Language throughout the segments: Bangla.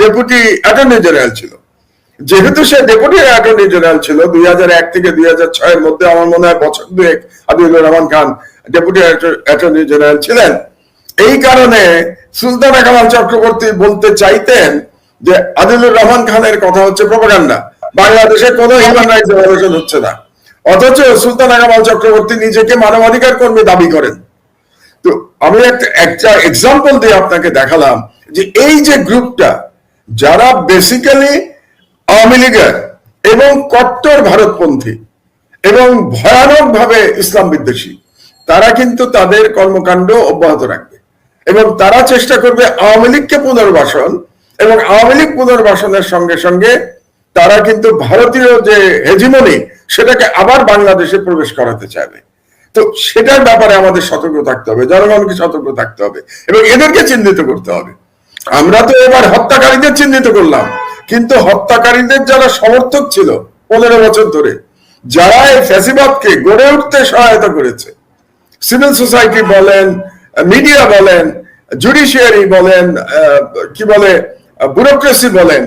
ডেপুটি অ্যাটর্নি জেনারেল ছিল। যেহেতু সে ডেপুটি অ্যাটর্নি জেনারেল ছিল, দুই হাজার এক থেকে দুই হাজার এর মধ্যে আমার মনে হয় বছর দুয়েক Adilur Rahman Khan deputy attorney general ছিলেন। এই কারণে সুলতানা কামাল চক্রবর্তী বলতে চাইতেন যে আদিলুর রহমান খানের কথা হচ্ছে প্রপাগান্ডা বাংলাদেশে কোনো হিউম্যান রাইটস ভায়োলেশন হচ্ছে না। অথচ সুলতানা কামাল চক্রবর্তী নিজেকে মানবাধিকার কর্মী দাবি করেন। তো আমি একটা একটা এক্সাম্পল দিয়ে আপনাকে দেখালাম যে এই যে গ্রুপটা যারা বেসিক্যালি আওয়ামী লীগের এবং কট্টর ভারতপন্থী এবং ভয়ানক ভাবে ইসলাম বিদ্বেষী, তারা কিন্তু তাদের কর্মকাণ্ড অব্যাহত রাখবে এবং তারা চেষ্টা করবে আওয়ামী লীগকে পুনর্বাসন এবং আওয়ামী লীগ পুনর্বাসনের সঙ্গে সঙ্গে তারা কিন্তু ভারতীয় যে হেজিমনি সেটাকে আবার বাংলাদেশে প্রবেশ করাতে চাইবে। তো সেটার ব্যাপারে আমাদের সতর্ক থাকতে হবে, জনগণকে সতর্ক থাকতে হবে এবং এদেরকে চিহ্নিত করতে হবে। আমরা তো এবার হত্যাকারীদের চিহ্নিত করলাম। কিন্তু হত্যাকারীদের যারা সমর্থক ছিল পনেরো বছর ধরে, যারা এই ফ্যাসিবাদকে গড়ে উঠতে সহায়তা করেছে, সিভিল সোসাইটি বলেন, মিডিয়া বলেন, জুডিশিয়ারি বলেন কি বলে, ব্যুরোক্রেসি বলেন,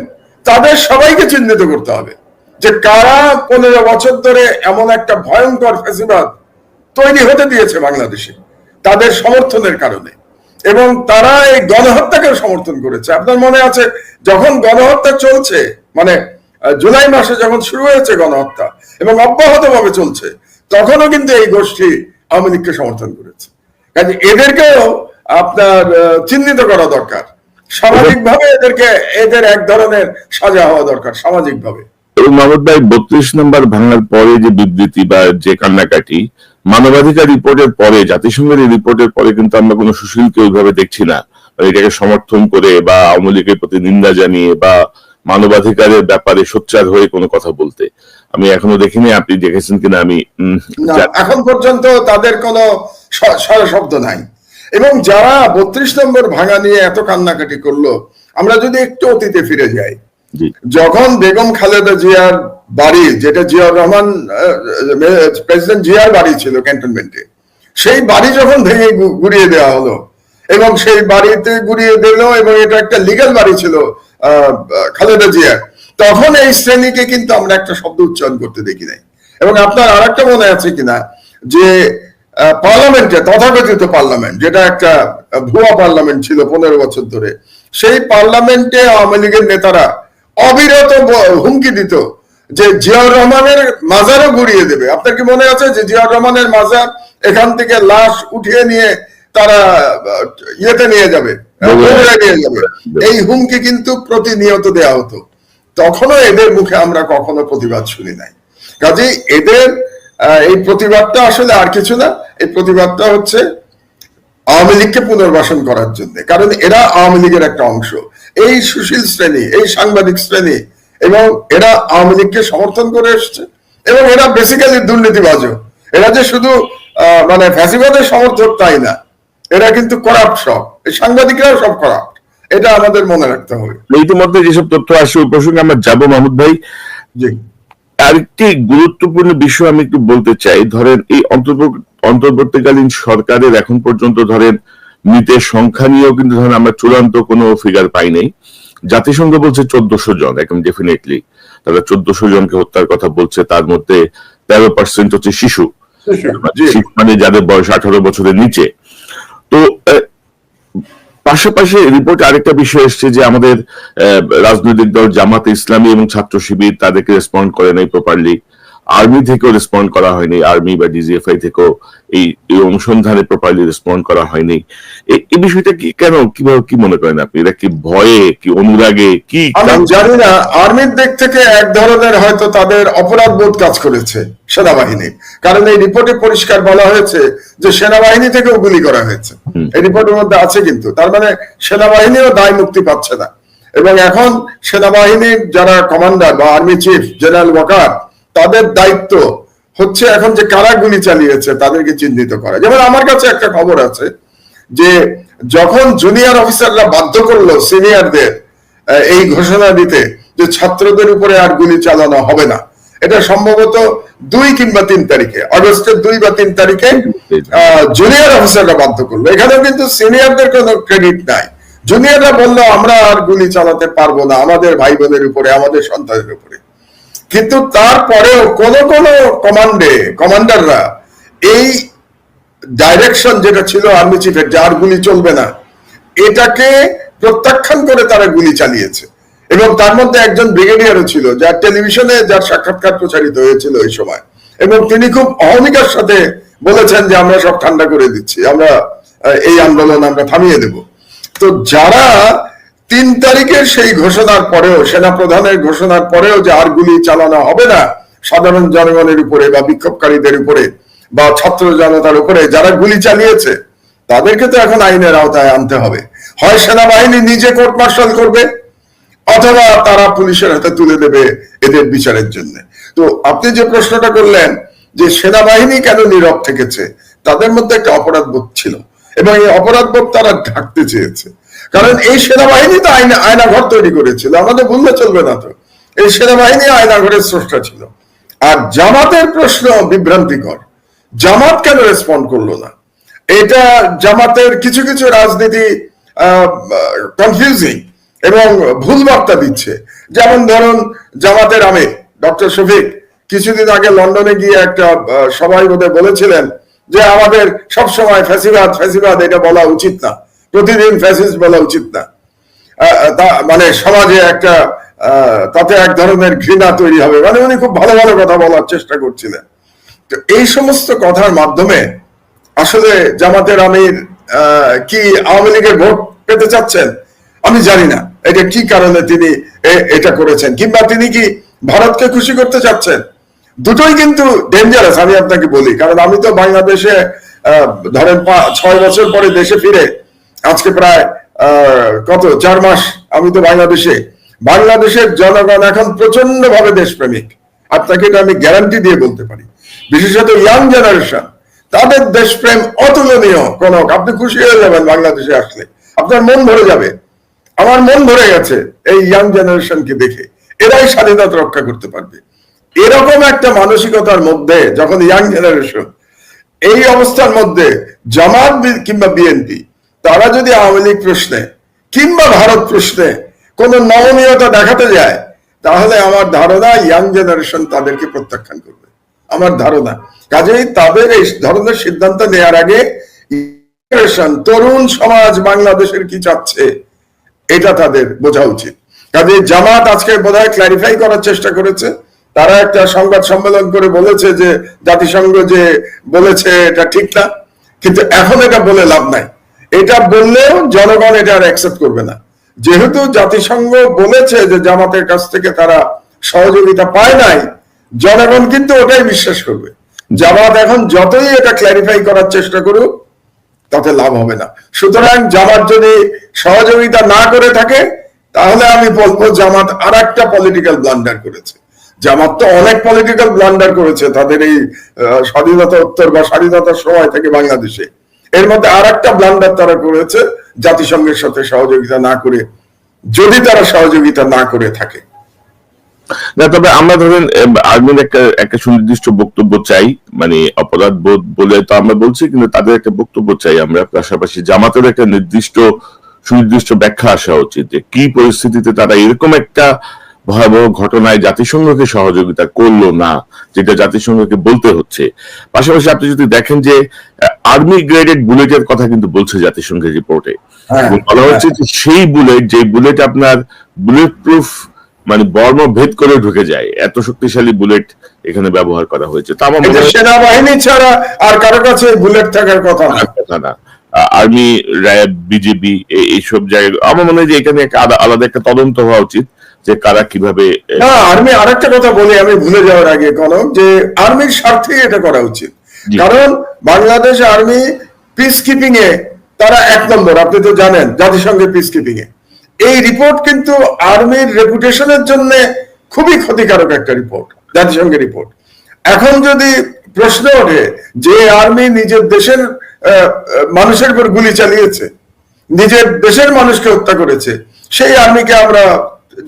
তাদের সবাইকে চিহ্নিত করতে হবে যে কারা পনেরো বছর ধরে এমন একটা ভয়ঙ্কর ফ্যাসিবাদ তৈরি হতে দিয়েছে বাংলাদেশে, তাদের সমর্থনের কারণে। এবং তারা এই গণহত্যাকে সমর্থন করেছে। আপনার মনে আছে, যখন গণহত্যা চলছে মানে জুলাই মাসে যখন শুরু হয়েছে গণহত্যা এবং অব্যাহত ভাবে চলছে, তখনও কিন্তু এই গোষ্ঠী আওয়ামী লীগকে সমর্থন করেছে। কাজে এদেরকেও আপনার চিহ্নিত করা দরকার। সামাজিক ভাবে এদেরকে, এদের এক ধরনের সাজা হওয়া দরকার সামাজিক ভাবে এবং মোহাম্মদ ভাই, বত্রিশ নম্বর ভাঙার পরে যে বিবৃতি বা যে কান্নাকাটি মানবাধিকার রিপোর্টের পরে জাতিসংঘের এই রিপোর্টের পরে কিন্তু আমরা কোনো সুশীলকে ওইভাবে দেখছি না। এটাকে সমর্থন করে বা আওয়ামী লীগের প্রতি নিন্দা জানিয়ে বা মানবাধিকারের ব্যাপারে সোচ্চার হয়ে কোনো কথা বলতে। আমি এখনও দেখিনি আপনি দেখেছেন কিনা আমি। এখন পর্যন্ত তাদের কোনো শব্দ নাই। এবং যারা বত্রিশ নম্বর ভাঙা নিয়ে এত কান্নাকাটি করল আমরা যদি একটু অতীতে ফিরে যাই যখন বেগম খালেদা জিয়ার বাড়ি, যেটা জিয়াউর রহমান প্রেসিডেন্ট জিয়ার বাড়ি ছিল ক্যান্টনমেন্টে। সেই বাড়ি যখন ভেঙে গুড়িয়ে দেওয়া হলো, এবং সেই বাড়িতে গুড়িয়ে দিল, এবং এটা একটা লিগ্যাল বাড়ি ছিল খালেদা জিয়ার তখন এই শ্রেণীকে কিন্তু আমরা একটা শব্দ উচ্চারণ করতে দেখি নাই। এবং আপনার আর একটা মনে আছে কিনা, যে পার্লামেন্টে, তথাকথিত পার্লামেন্ট, যেটা একটা ভুয়া পার্লামেন্ট ছিল পনেরো বছর ধরে, সেই পার্লামেন্টে আওয়ামী লীগের নেতারা অবিরত হুমকি দিত যে জিয়াউর রহমানের মাজারও গুড়িয়ে দেবে। আপনার কি মনে আছে যে জিয়াউর রহমানের মাজার এখান থেকে লাশ উঠিয়ে নিয়ে তারা ইয়েতে নিয়ে যাবে? নিয়ে যাবে। এই হুমকি কিন্তু প্রতিনিয়ত দেয়া হতো। তখনও এদের মুখে আমরা কখনো প্রতিবাদ শুনি নাই। কাজেই এদের এই প্রতিবাদটা আসলে আর কিছু না। এই প্রতিবাদটা হচ্ছে আওয়ামী লীগকে পুনর্বাসন করার জন্য। কারণ এরা আওয়ামী লীগের একটা অংশ। এই সুশীল শ্রেণি এই সাংবাদিক শ্রেণি এবং এরা আওয়ামী লীগকে সমর্থন করে এসছে এবং এরা বেসিক্যালি দুর্নীতিবাজও। এরা যে শুধু মানে ফ্যাসিবাদের সমর্থক তাই না এরা কিন্তু করাপ্ট সব। এই সাংবাদিকরাও সব করাপ্ট এটা আমাদের মনে রাখতে হবে। ইতিমধ্যে যেসব তথ্য আসছে ওই প্রসঙ্গে আমরা যাব মাহমুদ ভাই। জি। আরেকটি গুরুত্বপূর্ণ বিষয় আমি একটু বলতে চাই ধরেন এই অন্তর্বর্তী- অন্তর্বর্তীকালীন সরকারের এখন পর্যন্ত ধরেন মৃতের সংখ্যা নিয়েও কিন্তু ধরেন আমরা চূড়ান্ত কোনো ফিগার পাই নাই। জাতিসংঘ বলছে চোদ্দশো জন একদম ডেফিনেটলি তারা চোদ্দশো জনকে হত্যার কথা বলছে তার মধ্যে তেরো পার্সেন্ট হচ্ছে শিশু। মানে যাদের বয়স আঠারো বছরের নিচে। তো পাশাপাশি রিপোর্টে আরেকটা বিষয় এসছে যে আমাদের রাজনৈতিক দল জামাতে ইসলামী এবং ছাত্র শিবির তাদেরকে রেসপন্ড করে নাই প্রপারলি আর্মি থেকেও রেসপন্ড করা হয়নি আর্মি বা ডিজিএফআই থেকেও এই এই অনুসন্ধানে প্রপারলি রেসপন্ড করা হয়নি। এই বিষয়টা কি কেন কীভাবে কি মনে করেন আপনি? এটা কি ভয়ে কি অনুরাগে কি জানি না আর্মির দিক থেকে এক ধরনের হয়তো তাদের অপরাধ বোধ কাজ করেছে সেনাবাহিনী। কারণ এই রিপোর্টে পরিষ্কার বলা হয়েছে যে সেনাবাহিনী থেকেও গুলি করা হয়েছে। এই রিপোর্টের মধ্যে আছে কিন্তু তার মানে সেনাবাহিনীও দায় মুক্তি পাচ্ছে না। এবং এখন সেনাবাহিনীর যারা কমান্ডার বা আর্মি চিফ জেনারেল ওয়াকার তাদের দায়িত্ব হচ্ছে এখন যে কারা গুলি চালিয়েছে তাদেরকে চিহ্নিত করা। যেমন আমার কাছে একটা খবর আছে যে যখন জুনিয়র অফিসাররা বাধ্য করল সিনিয়রদের এই ঘোষণা দিতে যে ছাত্রদের উপরে আর গুলি চালানো হবে না এটা সম্ভবত দুই কিংবা তিন তারিখে আগস্টের দুই বা তিন তারিখে জুনিয়র অফিসাররা বাধ্য করল। এখানেও কিন্তু সিনিয়রদের কোনো ক্রেডিট নাই। জুনিয়ররা বলল আমরা আর গুলি চালাতে পারব না আমাদের ভাই বোনের উপরে আমাদের সন্তানের উপরে। কিন্তু তারপরেও কোন কোন কমান্ডে কমান্ডাররা এই ডাইরেকশন যেটা ছিল আর্মি চিফের যে আর গুলি চলবে না, এটাকে প্রত্যাখ্যান করে তারা গুলি চালিয়েছে। এবং তার মধ্যে একজন ব্রিগেডিয়ারও ছিল, যার টেলিভিশনে যার সাক্ষাৎকার প্রচারিত হয়েছিল ওই সময়। এবং তিনি খুব অহমিকার সাথে বলেছেন যে, আমরা সব ঠান্ডা করে দিচ্ছি, আমরা এই আন্দোলন আমরা থামিয়ে দেব। তো যারা তিন তারিখের সেই ঘোষণার পরেও সেনা প্রধানের ঘোষণার পরেও যে আর গুলি চালানো হবে না, সাধারণ জনগণের উপরে বা বিক্ষোভকারীদের উপরে বা ছাত্র জনতার উপরে যারা গুলি চালিয়েছে, তাদেরকে তো এখন আইনের আওতায় আনতে হবে। হয় সেনাবাহিনী নিজে কোর্ট মার্শাল করবে, অথবা তারা পুলিশের হাতে তুলে দেবে এদের বিচারের জন্য। তো আপনি যে প্রশ্নটা করলেন যে সেনাবাহিনী কেন নীরব থেকেছে, তাদের মধ্যে একটা অপরাধ বোধ ছিল, এবং এই অপরাধ বোধ তারা ঢাকতে চেয়েছে। কারণ এই সেনাবাহিনী তো আইনা, আয়নাঘর তৈরি করেছিল আমাদের ভুললে চলবে না তো। এই সেনাবাহিনী আয়নাঘরের স্রষ্টা ছিল। আর জামাতের প্রশ্ন বিভ্রান্তিকর। জামাত কেন রেসপন্ড করল না? এটা জামাতের কিছু কিছু রাজনীতি কনফিউজিং এবং ভুল বার্তা দিচ্ছে। যেমন ধরুন জামাতের আমির, ডক্টর শফিক, কিছুদিন আগে লন্ডনে গিয়ে একটা সবাই বলেছিলেন যে আমাদের সবসময় ফ্যাসিবাদ ফ্যাসিবাদ, এটা বলা উচিত না। প্রতিদিন ফ্যাসিস্ট বলা উচিত না। মানে সমাজে একটা তাতে এক ধরনের ঘৃণা তৈরি হবে। মানে উনি খুব ভালো ভালো কথা বলার চেষ্টা করছিলেন। তো এই সমস্ত কথার মাধ্যমে আসলে জামাতের আমির কি আওয়ামী লীগের ভোট পেতে চাচ্ছেন? আমি জানি না। এটা কি কারণে তিনি এটা করেছেন? কিংবা তিনি কি ভারতকে খুশি করতে চাচ্ছেন? দুটোই কিন্তু ডেঞ্জারাস আমি আপনাকে বলি। কারণ আমি তো বাংলাদেশে ধরেন ছয় বছর পরে দেশে ফিরে আজকে প্রায় কত? চার মাস আমি তো বাংলাদেশে। বাংলাদেশের জনগণ এখন প্রচণ্ড ভাবে দেশপ্রেমিক। আপনাকে এটা আমি গ্যারান্টি দিয়ে বলতে পারি। বিশেষত ইয়াং জেনারেশন তাদের দেশপ্রেম অতুলনীয় কোন আপনি খুশি হয়ে যাবেন বাংলাদেশে আসলে। আপনার মন ভরে যাবে। আমার মন ভরে গেছে এই ইয়াং জেনারেশনকে দেখে। এরাই স্বাধীনতা রক্ষা করতে পারবে। এরকম একটা মানসিকতার মধ্যে যখন ইয়াং জেনারেশন এই অবস্থার মধ্যে জামাত কিংবা বিএনপি তারা যদি আওয়ামী লীগ প্রশ্নে কিংবা ভারত প্রশ্নে কোন নমনীয়তা দেখাতে যায়, তাহলে আমার ধারণা ইয়াং জেনারেশন তাদেরকে প্রত্যাখ্যান করবে। আমার ধারণা। কাজেই তাদের এই ধরনের সিদ্ধান্ত নেওয়ার আগে তরুণ সমাজ বাংলাদেশের কি চাচ্ছে, এটা তাদের বোঝা উচিত। কাজে জামাত আজকে বোধহয় ক্লারিফাই করার চেষ্টা করেছে। তারা একটা সংবাদ সম্মেলন করে বলেছে যে জাতিসংঘ যে বলেছে এটা ঠিক না, কিন্তু এখন এটা বলে লাভ নাই। এটা বললেও জনগণ এটা আর অ্যাকসেপ্ট করবে না। যেহেতু জাতিসংঘ বলেছে যে জামাতের কাছ থেকে তারা সহযোগিতা পায় নাই, জনগণ কিন্তু ওটাই বিশ্বাস করবে। জামাত এখন যতই এটা ক্ল্যারিফাই করার চেষ্টা করুক, তাতে লাভ হবে না। সুতরাং জামাত যদি সহযোগিতা না করে থাকে, তাহলে আমি বলব জামাত আর একটা পলিটিক্যাল ব্লান্ডার করেছে। জামাত তো অনেক পলিটিক্যাল ব্লান্ডার করেছে, তাদের এই স্বাধীনতা উত্তর বা স্বাধীনতার সময় থেকে বাংলাদেশে। এর মধ্যে আর একটা ব্লান্ডার তারা করেছে, জাতিসংঘের সাথে সহযোগিতা না করে, যদি তারা সহযোগিতা না করে থাকে। না, তবে আমরা ধরেন আর্মির একটা একটা সুনির্দিষ্ট বক্তব্য চাই মানে অপরাধ বোধ বলে তো আমরা বলছি, কিন্তু তাদের একটা বক্তব্য চাই আমরা, পাশাপাশি জামাতের একটা নির্দিষ্ট, সুনির্দিষ্ট ব্যাখ্যা আসা উচিত যে কি পরিস্থিতিতে তারা এরকম একটা ভয়াবহ ঘটনায় জাতিসংঘকে সহযোগিতা করল না, যেটা জাতিসংঘকে বলতে হচ্ছে। পাশাপাশি আপনি যদি দেখেন যে আর্মি গ্রেডেড বুলেটের কথা কিন্তু বলছে জাতিসংঘের রিপোর্টে হ্যাঁ, বলা হচ্ছে যে সেই বুলেট যে বুলেট আপনার বুলেট প্রুফ মানে বর্ম ভেদ করে ঢুকে যায় এত শক্তিশালী বুলেট এখানে ব্যবহার করা হয়েছে। তা আমার সেনাবাহিনী ছাড়া আর কারও কাছে বুলেট থাকার কথা না। না। আর্মি র্যাব বিজেপি এইসব জায়গায় আমার মনে হয় যে এখানে একটা আলাদা একটা তদন্ত হওয়া উচিত যে কারা কীভাবে না আর্মি আরেকটা কথা বলি আমি ভুলে যাওয়ার আগে কনক যে আর্মির স্বার্থেই এটা করা উচিত। কারণ বাংলাদেশ আর্মি পিস কিপিং এ তারা এক নম্বর, আপনি তো জানেন জাতিসংঘের পিস কিপিং এ। এই রিপোর্ট কিন্তু আর্মির রেপুটেশনের জন্য খুবই ক্ষতিকারক একটা রিপোর্ট জাতিসংঘের রিপোর্ট এখন যদি প্রশ্ন ওঠে যে আর্মি নিজের দেশের মানুষের উপর গুলি চালিয়েছে, নিজের দেশের মানুষকে হত্যা করেছে, সেই আর্মিকে আমরা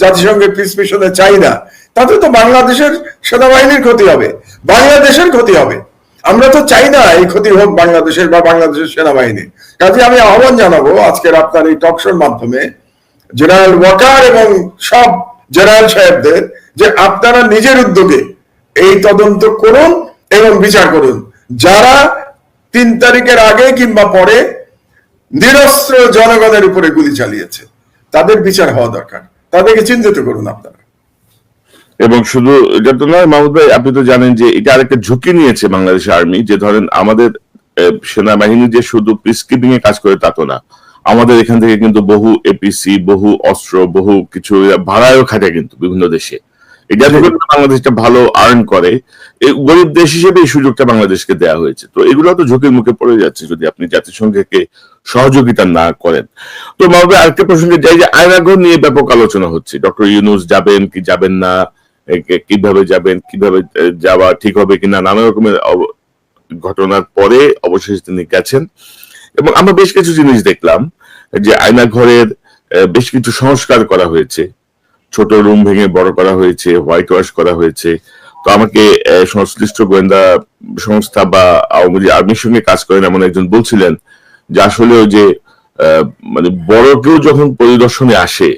জাতিসংঘের পিস মিশনে চাই না, তাতে তো বাংলাদেশের সেনাবাহিনীর ক্ষতি হবে, বাংলাদেশের ক্ষতি হবে। আমরা তো চাই না এই ক্ষতি হোক বাংলাদেশের বা বাংলাদেশের সেনাবাহিনী। কাজে আমি আহ্বান জানাব আজকের আপনার এই টকশোর মাধ্যমে জেনারেল ওয়াকার এবং সব জেনারেল সাহেবদের যে আপনারা নিজের উদ্যোগে এই তদন্ত করুন এবং বিচার করুন। যারা তিন তারিখের আগে কিংবা পরে নিরস্ত্র জনগণের উপরে গুলি চালিয়েছে, তাদের বিচার হওয়া দরকার। তাদেরকে চিহ্নিত করুন আপনারা। এবং শুধু এটা তো নয় মাহমুদ ভাই আপনি তো জানেন যে এটা আরেকটা ঝুঁকি নিয়েছে বাংলাদেশ আর্মি যে ধরেন আমাদের সেনাবাহিনী যে শুধু পিসকিপিং এ কাজ করে তা তো না। আমাদের এখান থেকে কিন্তু বহু এপিসি বহু অস্ত্র বহু কিছু ভাড়ায়ও খাটে কিন্তু বিভিন্ন দেশে। এটা থেকে বাংলাদেশটা ভালো আর্ন করে। এই গরিব দেশ হিসেবে এই সুযোগটা বাংলাদেশকে দেওয়া হয়েছে। তো এগুলো তো ঝুঁকির মুখে পড়ে যাচ্ছে যদি আপনি জাতিসংঘকে সহযোগিতা না করেন। তো মাহবুব আরেকটা প্রসঙ্গে যাই যে আয়নাঘর নিয়ে ব্যাপক আলোচনা হচ্ছে। ডক্টর ইউনুস যাবেন কি যাবেন না? কীভাবে যাবেন, কীভাবে যাওয়া ঠিক হবে কিনা, নানা রকমের ঘটনার পরে অবশেষে তিনি গেছেন। এবং আমরা বেশ কিছু জিনিস দেখলাম যে আয়না ঘরের বেশ কিছু সংস্কার করা হয়েছে। ছোট রুম ভেঙে বড় করা হয়েছে, হোয়াইট ওয়াশ করা হয়েছে। তো আমাকে সংশ্লিষ্ট গোয়েন্দা সংস্থা বা আওয়ামী লীগ আর্মির সঙ্গে কাজ করেন এমন একজন বলছিলেন যে আসলে ওই যে মানে বড় কেউ যখন পরিদর্শনে আসে,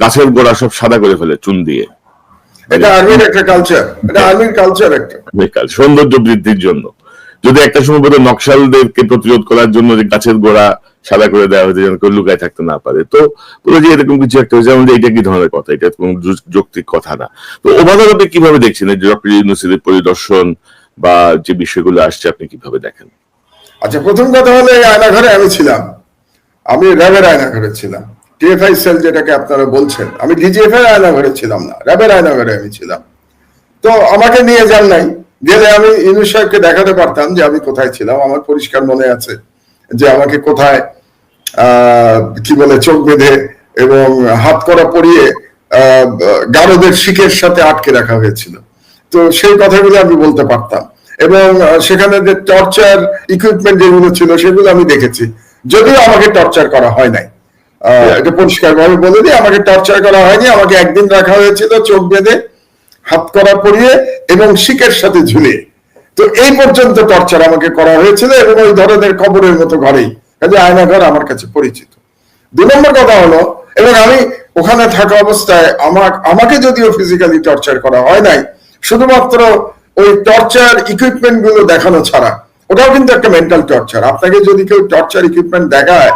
গাছের গোড়া সব সাদা করে ফেলে চুন দিয়ে। এটা আর্মির একটা কালচার এটা আর্মির কালচার একটা। সৌন্দর্য বৃদ্ধির জন্য। যদি একটা সময় বোধহয় নকশালদেরকে প্রতিরোধ করার জন্য যে গাছের গোড়া সাদা করে দেওয়া হয়েছে যেন কেউ লুকায় থাকতে না পারে। তো পুরো যে এরকম কিছু একটা হয়েছে যেমন যে এটা কি ধরনের কথা? এটা কোন যৌক্তিক কথা না। তো ওভারঅল আপনি কীভাবে দেখছেন এই যে ডক্টর ইউনিভার্সিটির পরিদর্শন বা যে বিষয়গুলো আসছে আপনি কীভাবে দেখেন? আচ্ছা প্রথম কথা হলো এই আয়নাঘরে আমি ছিলাম। আমি র্যাবের আয়নাঘরে ছিলাম। টিএফআই সেল যেটাকে আপনারা বলছেন, আমি ডিজিএফ এর আয়নাঘরে ছিলাম না, র্যাবের আয়নাঘরে আমি ছিলাম। তো আমাকে নিয়ে যান নাই গেলে আমি ইনু সাহেবকে দেখাতে পারতাম যে আমি কোথায় ছিলাম, আমার পরিষ্কার মনে আছে যে আমাকে কোথায় কি বলে, চোখ বেঁধে এবং হাত করা পরিয়ে গারদের শিখের সাথে আটকে রাখা হয়েছিল। তো সেই কথাগুলো আমি বলতে পারতাম। এবং সেখানে যে টর্চার ইকুইপমেন্ট যেগুলো ছিল সেগুলো আমি দেখেছি। যদিও আমাকে টর্চার করা হয় নাই। এটা পরিষ্কার ভাবে বলে দিই আমাকে টর্চার করা হয়নি আমাকে একদিন রাখা হয়েছিল চোখ বেঁধে হাত করা পরিয়ে এবং শিকের সাথে ঝুলিয়ে। তো এই পর্যন্ত টর্চার আমাকে করা হয়েছিল এবং ওই ধরনের কবরের মতো ঘরেই কাজে আয়নাঘর আমার কাছে পরিচিত। দু নম্বর কথা হলো এবং আমি ওখানে থাকা অবস্থায় আমার আমাকে যদিও ফিজিক্যালি টর্চার করা হয় নাই শুধুমাত্র ওই টর্চার ইকুইপমেন্টগুলো দেখানো ছাড়া ওটাও কিন্তু একটা মেন্টাল টর্চার আপনাকে যদি কেউ টর্চার ইকুইপমেন্ট দেখায়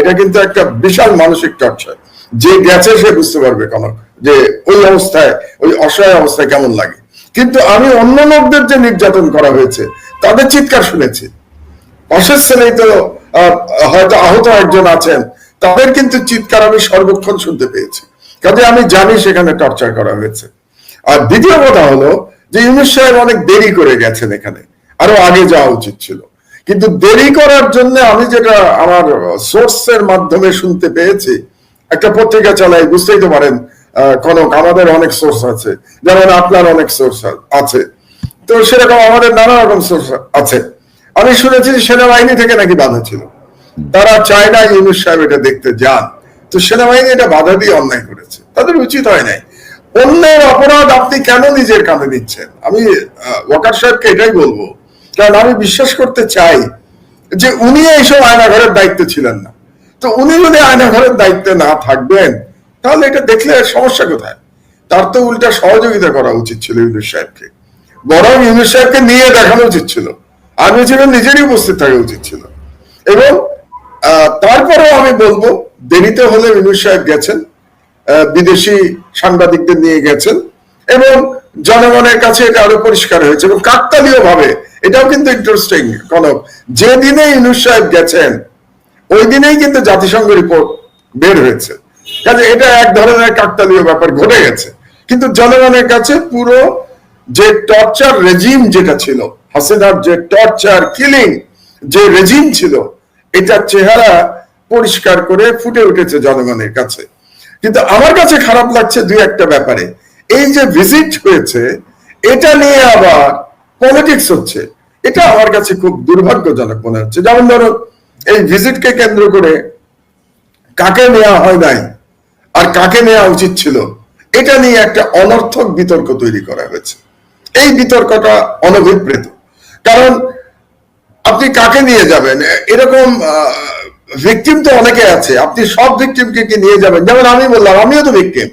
এটা কিন্তু একটা বিশাল মানসিক টর্চার। যে গেছে সে বুঝতে পারবে কেন যে ওই অবস্থায়, ওই অসহায় অবস্থায় কেমন লাগে। কিন্তু আমি অন্য লোকদের যে নির্যাতন করা হয়েছে, তাদের চিৎকার শুনেছি। পাশের ছেলেই তো হয়তো আহত একজন আছেন, তাদের কিন্তু চিৎকার আমি সর্বক্ষণ শুনতে পেয়েছি। কাজে আমি জানি সেখানে টর্চার করা হয়েছে। আর দ্বিতীয় কথা হলো যে ইউনুস সাহেব অনেক দেরি করে গেছেন এখানে। আরও আগে যাওয়া উচিত ছিল। কিন্তু দেরি করার জন্য আমি যেটা আমার সোর্সের মাধ্যমে শুনতে পেয়েছি, একটা পত্রিকা চালাই, বুঝতেই তো পারেন কনক, আমাদের অনেক সোর্স আছে, যেমন আপনার অনেক সোর্স আছে। তো সেরকম আমাদের নানা রকম সোর্স আছে। আমি শুনেছি সেনাবাহিনী থেকে নাকি বাধা ছিল। তারা চায় না ইউনুস সাহেব এটা দেখতে যান। তো সেনাবাহিনী এটা বাধা দিয়ে অন্যায় করেছে। তাদের উচিত হয় নাই। অন্যের অপরাধ আপনি কেন নিজের কাঁধে নিচ্ছেন? আমি ওয়াকার সাহেবকে এটাই বলব কারণ আমি বিশ্বাস করতে চাই যে উনি এইসব আয়নাঘরের দায়িত্বে ছিলেন না। তো উনি যদি আয়নাঘরের দায়িত্বে না থাকবেন, তাহলে এটা দেখলে সমস্যা কোথায়? তার তো উল্টা সহযোগিতা করা উচিত ছিল ইউনুস সাহেবকে। বরং ইউনুস সাহেবকে নিয়ে দেখানো উচিত ছিল। আর্মি চিফ নিজেরই উপস্থিত থাকা উচিত ছিল। এবং তারপরেও আমি বলব, দেরিতে হলে ইউনুস সাহেব গেছেন বিদেশি সাংবাদিকদের নিয়ে গেছেন এবং জনগণের কাছে এটা আরও পরিষ্কার হয়েছে এবং কাকতালীয় ভাবে এটাও কিন্তু ইন্টারেস্টিং কনক। যে দিনে ইউনুস সাহেব গেছেন ওই দিনেই কিন্তু জাতিসংঘ রিপোর্ট বের হয়েছে। কাজে এটা এক ধরনের কাকতালীয় ব্যাপার ঘটে গেছে। কিন্তু জনগণের কাছে পুরো যে টর্চার রেজিম যেটা ছিল, হাসিনার যে টর্চার কিলিং যে রেজিম ছিল, এটার চেহারা পরিষ্কার করে ফুটে উঠেছে জনগণের কাছে। কিন্তু আমার কাছে খারাপ লাগছে দুই একটা ব্যাপারে। এই যে ভিজিট হয়েছে, এটা নিয়ে আবার পলিটিক্স হচ্ছে। এটা আমার কাছে খুব দুর্ভাগ্যজনক মনে হচ্ছে। যেমন ধরো, এই ভিজিটকে কেন্দ্র করে কাকে নেওয়া হয় নাই আর কাকে নেওয়া উচিত ছিল, এটা নিয়ে একটা অনর্থক বিতর্ক তৈরি করা হয়েছে। এই বিতর্কটা অনভিপ্রেত। কারণ আপনি কাকে নিয়ে যাবেন? এরকম ভিকটিম তো অনেকে আছে। আপনি সব ভিকটিমকে কি নিয়ে যাবেন? যেমন আমি বললাম, আমিও তো ভিকটিম